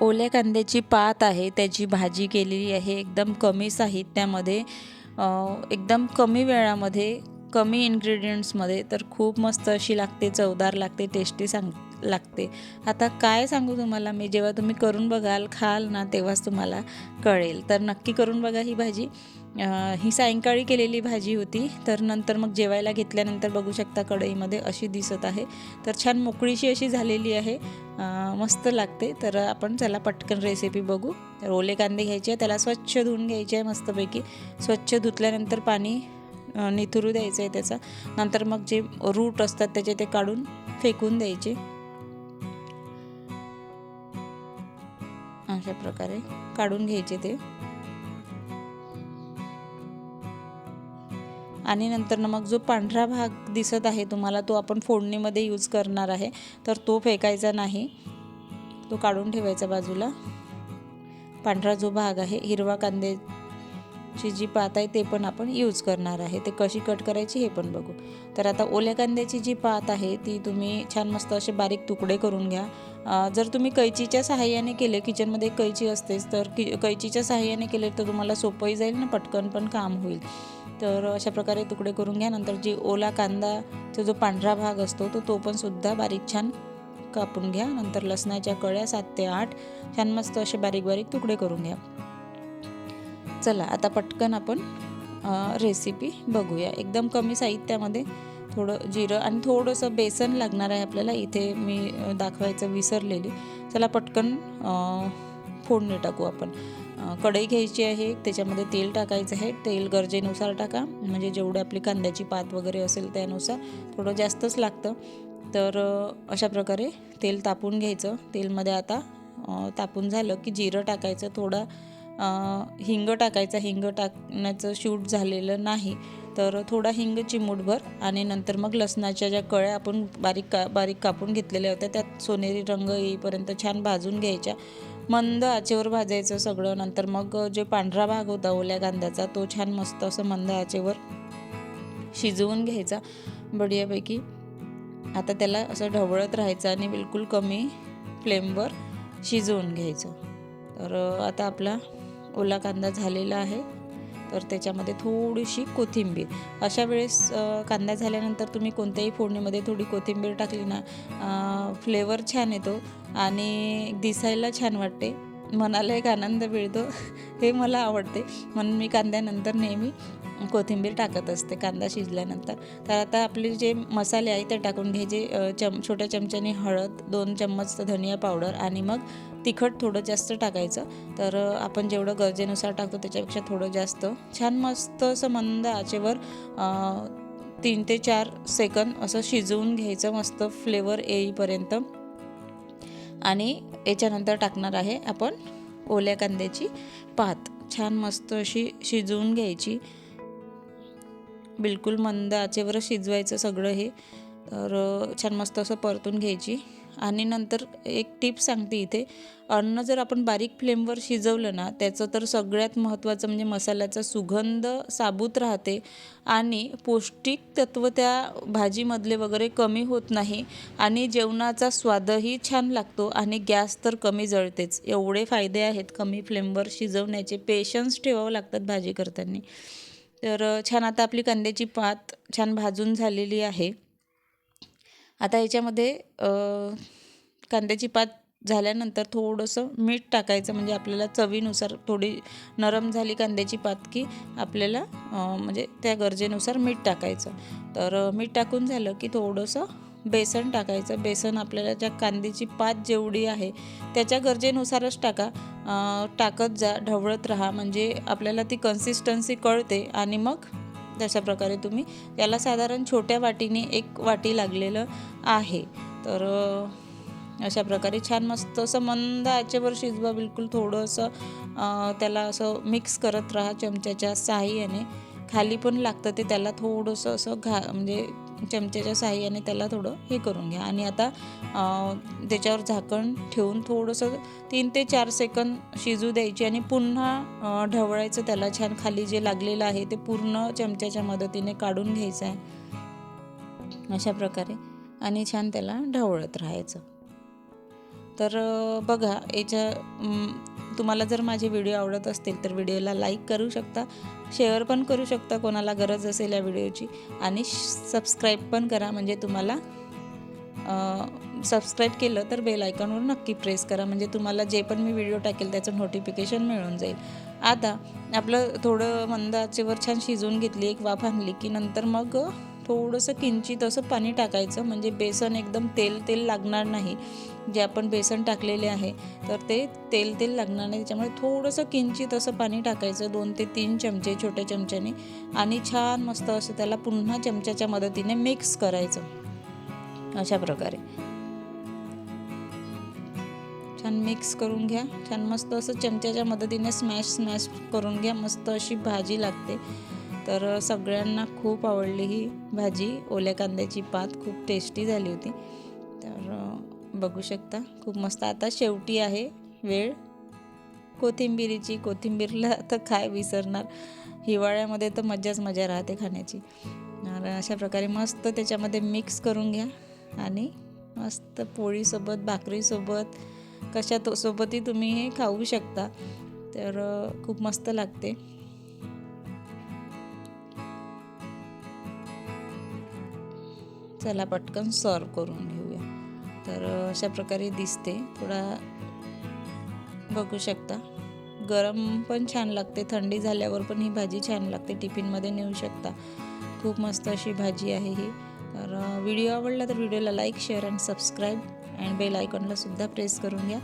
ओल्या कांद्याची पात आहे त्याची भाजी केलेली आहे एकदम कमी साहित्यामध्ये एकदम कमी वेळामध्ये कमी इन्ग्रेडियंट्समध्ये तर खूप मस्त अशी लागते चवदार लागते टेस्टी सांग लागते. आता काय सांगू तुम्हाला? मी जेव्हा तुम्ही करून बघाल खाल ना तेव्हाच तुम्हाला कळेल. तर नक्की करून बघा ही भाजी. ही सायंकाळी केलेली भाजी होती. तर नंतर मग जेवायला घेतल्यानंतर बघू शकता कढईमध्ये अशी दिसत आहे. तर छान मोकळीशी अशी झालेली आहे. मस्त लागते. तर आपण चला पटकन रेसिपी बघू. तर ओले कांदे घ्यायचे त्याला स्वच्छ धुवून घ्यायचे आहे मस्तपैकी. स्वच्छ धुतल्यानंतर पाणी निथुरू निथरू द्यायचं आहे त्याचा. नंतर मग जे रूट असतात त्याचे ते काढून फेकून द्यायचे. अशा प्रकारे काढून घ्यायचे ते. आणि नंतर ना मग जो पांढरा भाग दिसत आहे तुम्हाला तो आपण फोडणीमध्ये यूज करणार आहे. तर तो फेकायचा नाही. तो काढून ठेवायचा बाजूला. पांढरा जो भाग आहे हिरवा कांदे ची जी पात आहे ते पण आपण यूज करणार आहे. ते कशी कट करायची हे पण बघू. तर आता ओल्या कांद्याची जी पात आहे ती तुम्ही छान मस्त असे बारीक तुकडे करून घ्या. जर तुम्ही कैचीच्या सहाय्याने केले किचनमध्ये कैची असतेच तर कि कैचीच्या सहाय्याने केले तर तुम्हाला सोपंही जाईल ना पटकन पण काम होईल. तर अशा प्रकारे तुकडे करून घ्या. नंतर जी ओला कांदाचा जो पांढरा भाग असतो तो तो पण सुद्धा बारीक छान कापून घ्या. नंतर लसणाच्या कळ्या सात ते आठ छान मस्त असे बारीक बारीक तुकडे करून घ्या. चला आता पटकन आपण रेसिपी बघूया. एकदम कमी साहित्यामध्ये थोडं जिरं आणि थोडंसं बेसन लागणार आहे आपल्याला. इथे मी दाखवायचं विसरलेली. चला पटकन फोडणी टाकू आपण. कढई घ्यायची आहे. त्याच्यामध्ये तेल टाकायचं आहे. तेल गरजेनुसार टाका. म्हणजे जेवढे आपली कांद्याची पात वगैरे असेल त्यानुसार थोडं जास्तच लागतं. तर अशा प्रकारे तेल तापून घ्यायचं. तेलमध्ये आता तापून झालं की जिरं टाकायचं. थोडा हिंग टाकायचा हिंग टाकण्याचं शूट झालेलं नाही. तर थोडा हिंग चिमूटभर आणि नंतर मग लसणाच्या ज्या कळ्या आपण बारीक का बारीक कापून घेतलेल्या होत्या त्यात सोनेरी रंग येईपर्यंत छान भाजून घ्यायच्या. मंद आचेवर भाजायचं सगळं. नंतर मग जे पांढरा भाग होता ओल्या कांद्याचा तो छान मस्त असं मंद आचेवर शिजवून घ्यायचा. बढियापैकी आता त्याला असं ढवळत राहायचं आणि बिलकुल कमी फ्लेमवर शिजवून घ्यायचं. तर आता आपला ओला कांदा झालेला आहे. तर त्याच्यामध्ये थोडीशी कोथिंबीर. अशा वेळेस कांदा झाल्यानंतर तुम्ही कोणत्याही फोडणीमध्ये थोडी कोथिंबीर टाकली ना फ्लेवर छान येतो आणि दिसायला छान वाटते. मनाला एक आनंद मिळतो. हे मला आवडते. म्हणून मी कांद्यानंतर नेहमी कोथिंबीर टाकत असते कांदा शिजल्यानंतर. तर आता आपले जे मसाले आहे ते टाकून घ्यायचे चम छोट्या चमच्याने हळद दोन चम्मच धनिया पावडर आणि मग तिखट थोडं जास्त टाकायचं. तर आपण जेवढं गरजेनुसार टाकतो त्याच्यापेक्षा थोडं जास्त. छान मस्त असं मंद आचेवर तीन ते चार सेकंद असं शिजवून घ्यायचं मस्त फ्लेवर येईपर्यंत. आणि याच्यानंतर टाकणार आहे आपण ओल्या कांद्याची पात. छान मस्त अशी शिजवून घ्यायची. बिलकुल मंद आचेवर शिजवायचं सगळं हे. तर छान मस्त असं परतून घ्यायची. आणि नंतर एक टिप सांगते इथे. अन्न जर आपण बारीक फ्लेमवर शिजवलं ना त्याचं तर सगळ्यात महत्त्वाचं म्हणजे मसाल्याचा सुगंध साबूत राहते. आणि पौष्टिक तत्व त्या भाजीमधले वगैरे कमी होत नाही. आणि जेवणाचा स्वादही छान लागतो आणि गॅस तर कमी जळतेच. एवढे फायदे आहेत कमी फ्लेमवर शिजवण्याचे. पेशन्स ठेवावं लागतात भाजी करताना तर छान आता आपली कांद्याची पात छान भाजून झालेली आहे. आता याच्यामध्ये कांद्याची पात झाल्यानंतर थोडंसं मीठ टाकायचं म्हणजे आपल्याला चवीनुसार थोडी नरम झाली कांद्याची पात की आपल्याला म्हणजे त्या गरजेनुसार मीठ टाकायचं. तर मीठ टाकून झालं की थोडंसं बेसन टाकायचं. बेसन आपल्याला ज्या कांद्याची पात जेवढी आहे त्याच्या गरजेनुसारच टाका. टाकत जा ढवळत राहा. म्हणजे आपल्याला ती कन्सिस्टन्सी कळते आणि मग तशा प्रकारे तुम्ही याला साधारण छोट्या वाटीने एक वाटी लागलेलं आहे. तर अशा प्रकारे छान मस्त असं मंद आचेवर शिजवा. बिलकुल थोडंसं त्याला असं मिक्स करत राहा चमच्याच्या साहाय्याने. खाली पण लागतं ते. त्याला थोडंसं असं घा म्हणजे चमच्याच्या साहाय्याने त्याला थोडं हे करून घ्या. आणि आता त्याच्यावर झाकण ठेवून थोडंसं तीन ते चार सेकंद शिजू द्यायची आणि पुन्हा ढवळायचं त्याला. छान खाली जे लागलेलं आहे ते पूर्ण चमच्याच्या मदतीने काढून घ्यायचं आहे. अशा प्रकारे. आणि छान त्याला ढवळत राहायचं. तर बघा याच्या तुम्हाला जर माझे व्हिडिओ आवडत असतील तर व्हिडिओला लाईक करू शकता शेअर पण करू शकता कोणाला गरज असेल या व्हिडिओची. आणि सबस्क्राईब पण करा म्हणजे तुम्हाला सबस्क्राईब केलं तर बेल आयकॉनवर नक्की प्रेस करा म्हणजे तुम्हाला जे पण मी व्हिडिओ टाकेल त्याचं नोटिफिकेशन मिळून जाईल. आता आपलं थोडं मंदाचेवर छान शिजवून घेतली एक वाफ आणली की नंतर मग थोडंसं किंचित असं पाणी टाकायचं म्हणजे बेसन एकदम तेल तेल लागणार नाही. जे आपण बेसन टाकलेले आहे तर ते तेल तेल लागणार नाही. त्याच्यामुळे थोडंसं किंचित असं पाणी टाकायचं दोन ते तीन चमचे छोट्या चमच्याने. आणि छान मस्त असं त्याला पुन्हा चमच्याच्या मदतीने मिक्स करायचं. अशा प्रकारे. छान मिक्स करून घ्या. छान मस्त असं चमच्याच्या मदतीने स्मॅश स्मॅश करून घ्या. मस्त अशी भाजी लागते. तर सगळ्यांना खूप आवडली ही भाजी. ओल्या कांद्याची पात खूप टेस्टी झाली होती. तर बघू शकता खूप मस्त. आता शेवटी आहे वेळ. कोथिंबिरीची कोथिंबीरला तर काय विसरणार? हिवाळ्यामध्ये तर मजाच मजा राहते खाण्याची. तर अशा प्रकारे मस्त त्याच्यामध्ये मिक्स करून घ्या. आणि मस्त पोळीसोबत भाकरीसोबत कशा तो सोबतही तुम्ही हे खाऊ शकता. तर खूप मस्त लागते. चला पटकन सॉल्व करून घेऊया. तर अशा प्रकारे दिसते. थोडा बघू शकता. गरम पण छान लागते. थंडी झाल्यावर पण ही भाजी छान लागते. टिफिनमध्ये नेऊ शकता. खूप मस्त अशी भाजी आहे ही. तर व्हिडिओ आवडला तर व्हिडिओला like share and subscribe. And bell आयकॉनला सुद्धा प्रेस करून घ्या.